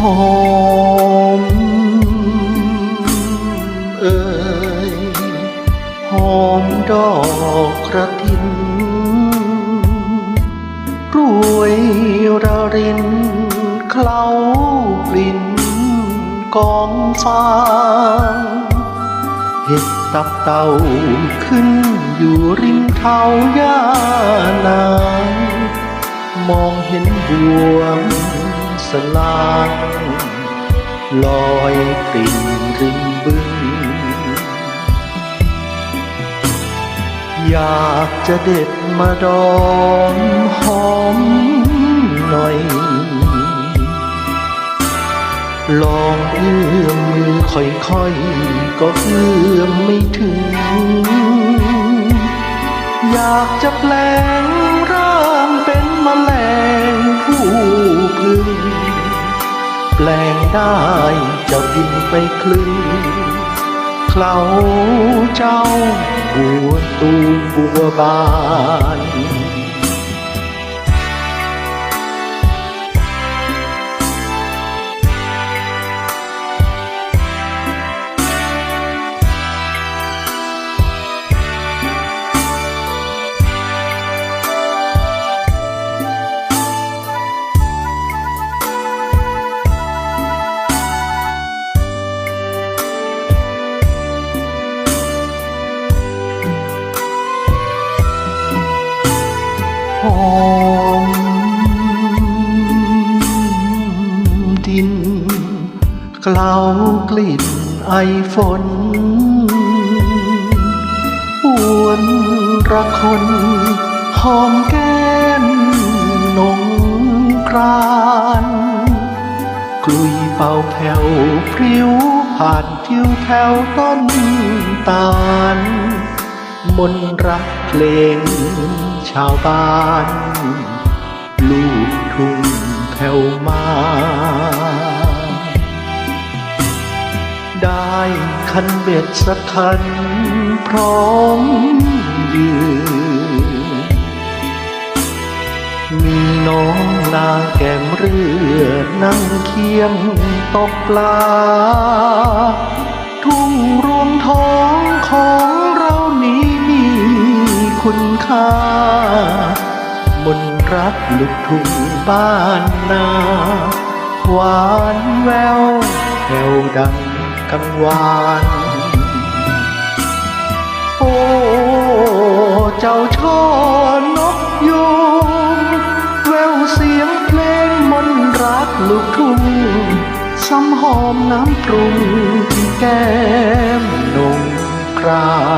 หอม เอ่ยหอมดอกกระถินรวยระรินเคล้ากลิ่นกองฟางเห็ดตับเต่าขึ้นอยู่ริมเท้าย่านางมองเห็นบวงสลาง ลอยปริ่มริมบึง อยากจะเด็ดมาดอมหอมหน่อย ลองเอื้อมมือค่อยๆ ก็เอื้อมไม่ถึง อยากจะแปลง แปลงได้จะบินไปคลึงเคล้าเจ้าบัวตูมบัวบาน หอมดินเคล้าวกลิ่นไอฝนหวนระคนหอมแก้มนงกรานกลุยเป่าแผ่วพริ้วผ่านทิวแถวต้นตาลมนรักเพลง ชาวบ้าน ลูกทุ่งแผ่วมา ได้คันเบ็ดสักคันพร้อมยืนมีน้องนางแก้มเรือนั่งเคียงตกปลา ทุ่งรวงท้องขอ ค่ามนรักลูกทุ่งบ้านนา หวานแววแผ่วดังกังวานโอ้เจ้าช่อนกยูงแววเสียงเพลงมนรักลูกทุ่งซ้ำหอมน้ำปรุงแก้มนงกรา